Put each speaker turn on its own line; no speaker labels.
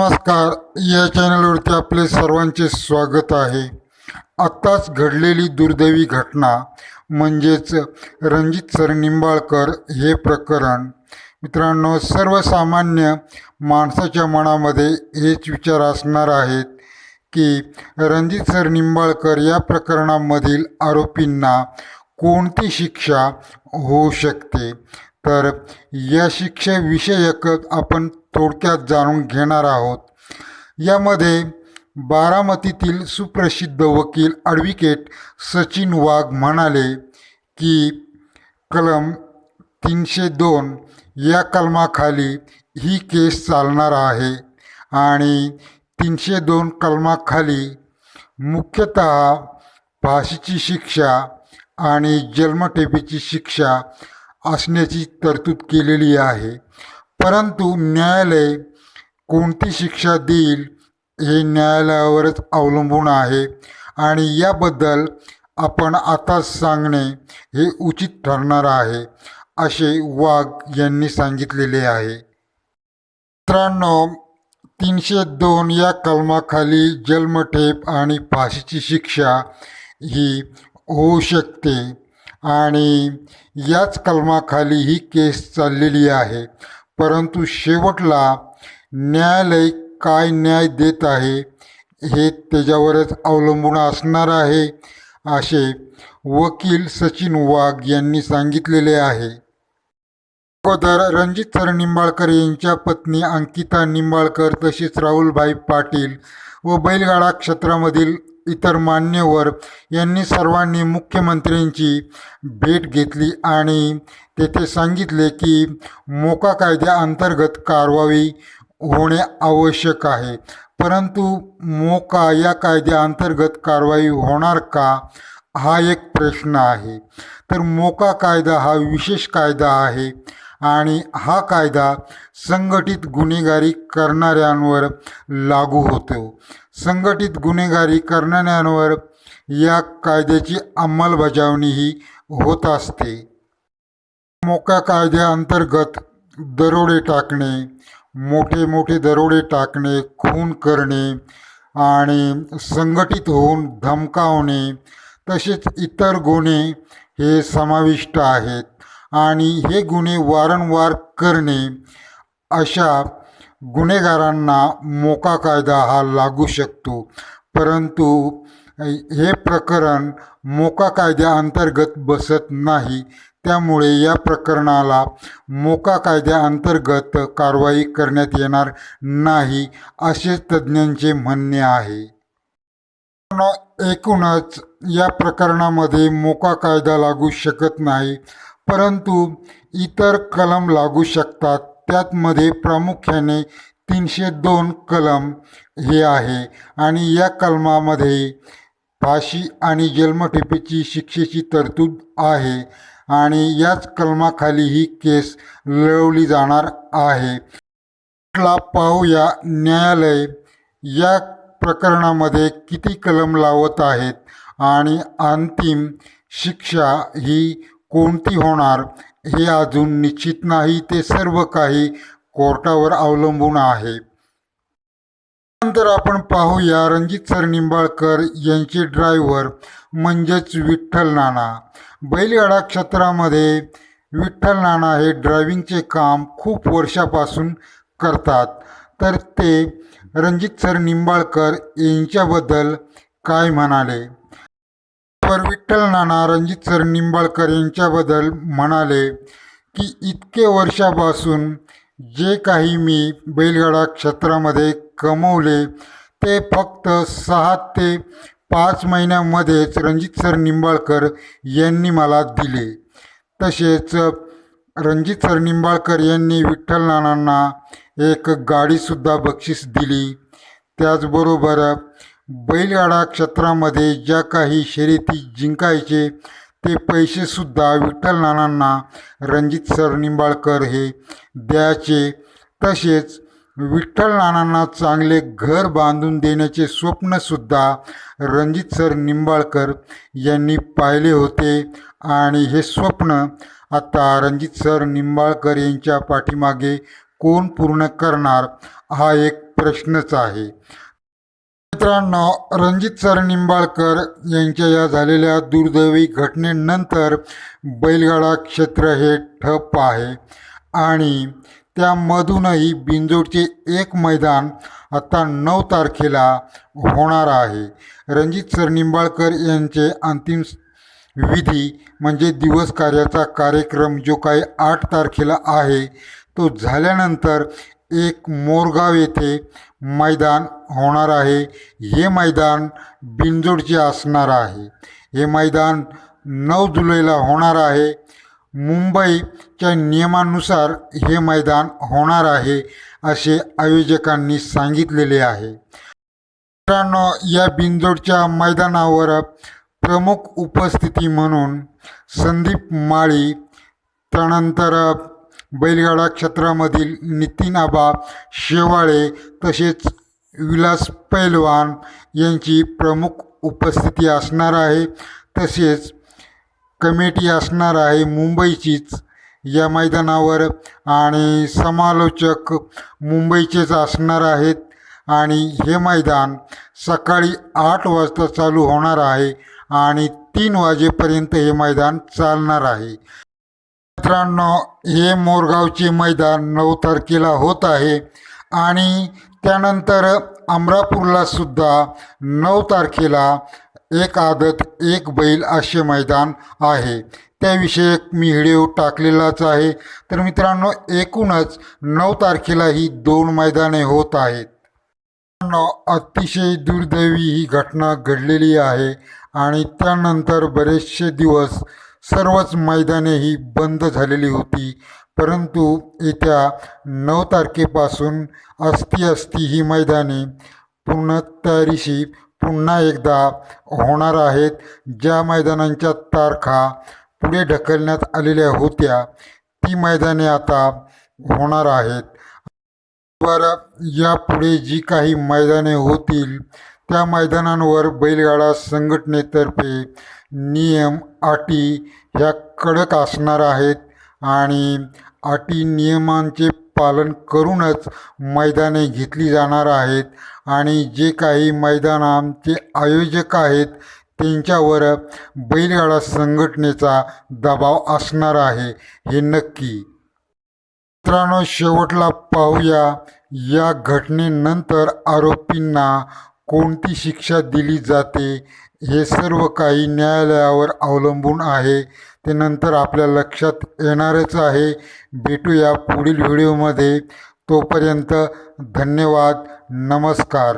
नमस्कार. या चॅनलवरती आपले सर्वांचे स्वागत आहे. आत्ताच घडलेली दुर्दैवी घटना म्हणजेच रणजित सर निंबाळकर हे प्रकरण. मित्रांनो सर्वसामान्य माणसाच्या मनामध्ये हेच विचार असणार आहेत की रणजित सर निंबाळकर या प्रकरणामधील आरोपींना कोणती शिक्षा होऊ शकते? तर या शिक्षेविषयक आपण थोडक्यात जाणून घेणार आहोत. यामध्ये बारामतीतील सुप्रसिद्ध वकील ॲडव्होकेट सचिन वाघ म्हणाले की कलम तीनशे दोन या कलमाखाली ही केस चालणार आहे आणि तीनशे दोन कलमाखाली मुख्यतः फाशीची शिक्षा आणि जन्मठेपेची शिक्षा असण्याची तरतूद केलेली आहे. परंतु न्यायालय कोणती शिक्षा देईल हे न्यायालयावरच अवलंबून आहे आणि याबद्दल आपण आता सांगणे हे उचित ठरणार आहे असे वाघ यांनी सांगितलेले आहे. मित्रांनो तीनशे दोन या कलमाखाली जन्मठेप आणि फाशीची शिक्षा ही होऊ शकते आणि याच कलमाखाली ही केस चाललेली आहे. परंतु शेवटला न्यायालय काय न्याय देत आहे हे त्याच्यावरच अवलंबून असणार आहे असे वकील सचिन वाघ यांनी सांगितलेले आहे. अगोदर रणजित सर निंबाळकर यांच्या पत्नी अंकिता निंबाळकर तसेच राहुलभाई पाटील व बैलगाडा क्षेत्रामधील इतर मान्यवर यांनी सर्वांनी मुख्यमंत्र्यांची भेट घेतली आणि तेथे सांगितले की मोका कायद्याअंतर्गत कारवाई होणे आवश्यक आहे. परंतु मोका या कायद्याअंतर्गत कारवाई होणार का? हा एक प्रश्न आहे. तर मोका कायदा हा विशेष कायदा आहे. आणि हा कायदा संघटित गुन्हेगारी करणाऱ्यांवर लागू होतो. संघटित गुन्हेगारी करणाऱ्यांवर या कायद्याची अंमलबजावणीही होत असते. मोका कायद्याअंतर्गत दरोडे टाकणे मोठे मोठे दरोडे टाकणे खून करणे आणि संघटित होऊन धमकावणे तसेच इतर गुन्हे हे समाविष्ट आहेत. आणि हे गुन्हे वारंवार करणे अशा गुन्हेगारांना मोका कायदा हा लागू शकतो. परंतु हे प्रकरण मोका कायद्याअंतर्गत बसत नाही. त्यामुळे या प्रकरणाला मोका कायद्याअंतर्गत कारवाई करण्यात येणार नाही असे तज्ज्ञांचे म्हणणे आहे. एकूणच या प्रकरणामध्ये मोका कायदा लागू शकत नाही. परंतु इतर कलम लागू शकतात. त्यातमध्ये प्रामुख्याने तीनशे दोन कलम हे आहे आणि या कलमामध्ये फाशी आणि जन्मठेपेची शिक्षेची तरतूद आहे आणि याच कलमाखाली ही केस लढवली जाणार आहे. ला पाहूया न्यायालय या प्रकरणामध्ये किती कलम लावत आहेत आणि अंतिम शिक्षा ही कोणती होणार हे अजून निश्चित नाही. ते सर्व काही कोर्टावर अवलंबून आहे. नंतर आपण पाहूया रणजित सर निंबाळकर यांचे ड्रायव्हर म्हणजेच विठ्ठल नाना. बैलगाडा क्षेत्रामध्ये विठ्ठल नाना हे ड्रायव्हिंगचे काम खूप वर्षापासून करतात. तर ते रणजित सर निंबाळकर यांच्याबद्दल काय म्हणाले? पर विठ्ठल नाना रणजित सर निंबाळकर यांच्याबद्दल म्हणाले की इतके वर्षापासून जे काही मी बैलगाडा क्षेत्रामध्ये कमवले ते फक्त सहा ते पाच महिन्यामध्येच रणजित सर निंबाळकर यांनी मला दिले. तसेच रणजित सर निंबाळकर यांनी विठ्ठल नानांना एक गाडीसुद्धा बक्षीस दिली. त्याचबरोबर बैलगाडा क्षेत्रामध्ये ज्या काही शर्यती जिंकायचे ते पैसेसुद्धा विठ्ठल नानांना रणजित सर निंबाळकर हे द्यायचे. तसेच विठ्ठल नानांना चांगले घर बांधून देण्याचे स्वप्नसुद्धा रणजित सर निंबाळकर यांनी पाहिले होते. आणि हे स्वप्न आता रणजित सर निंबाळकर यांच्या पाठीमागे कोण पूर्ण करणार हा एक प्रश्नच आहे. मित्रांनो रणजित सर निंबाळकर यांच्या या झालेल्या दुर्दैवी घटनेनंतर बैलगाडा क्षेत्र हे ठप्प आहे आणि त्यामधूनही बिंजोडचे एक मैदान आता नऊ तारखेला होणार आहे. रणजित सर निंबाळकर यांचे अंतिम विधी म्हणजे दिवस कार्याचा कार्यक्रम जो काही आठ तारखेला आहे तो झाल्यानंतर एक मोरगाव येथे मैदान होणार आहे. हे मैदान बिंजोडचे असणार आहे. हे मैदान नऊ जुलैला होणार आहे. मुंबईच्या नियमानुसार हे मैदान होणार आहे असे आयोजकांनी सांगितलेले आहे. मित्रांनो या बिंजोडच्या मैदानावर प्रमुख उपस्थिती म्हणून संदीप माळी त्यानंतर बैलगाडा क्षेत्रामधील नितीन आबा शेवाळे तसेच विलास पैलवान यांची प्रमुख उपस्थिती असणार आहे. तसेच कमिटी असणार आहे मुंबईचीच. या मैदानावर आणि समालोचक मुंबईचेच असणार आहेत. आणि हे मैदान सकाळी आठ वाजता चालू होणार आहे आणि तीन वाजेपर्यंत हे मैदान चालणार आहे. मित्रांनो हे मोरगावचे मैदान नऊ तारखेला होत आहे आणि त्यानंतर अमरापूरला सुद्धा नऊ तारखेला एक आदत एक बैल असे मैदान आहे. त्याविषयक मी व्हिडिओ टाकलेलाच आहे. तर मित्रांनो एकूणच नऊ तारखेला ही दोन मैदाने होत आहेत. मित्रांनो, अतिशय दुर्दैवी ही घटना घडलेली आहे आणि त्यानंतर बरेचसे दिवस सर्वच मैदाने ही बंद झालेली होती. परंतु येत्या नऊ तारखेपासून असती असती ही मैदाने पूर्ण तयारीशी पुन्हा एकदा होणार आहेत. ज्या मैदानांच्या तारखा पुढे ढकलण्यात आलेल्या होत्या ती मैदाने आता होणार आहेत. बरं यापुढे जी काही मैदाने होतील त्या मैदानांवर बैलगाडा संघटनेतर्फे नियम अटी ह्या कडक असणार आहेत आणि अटी नियमांचे पालन करूनच मैदाने घेतली जाणार आहेत. आणि जे काही मैदानांचे आयोजक आहेत त्यांच्यावर बैलगाडा संघटनेचा दबाव असणार आहे हे नक्की. मित्रांनो शेवटला पाहूया. या घटनेनंतर आरोपींना कोणती शिक्षा दिली जाते हे सर्व काही न्यायालयावर अवलंबून आहे. ते नंतर आपल्या लक्षात येणारच आहे. भेटूया पुढील व्हिडिओमध्ये. तोपर्यंत धन्यवाद. नमस्कार.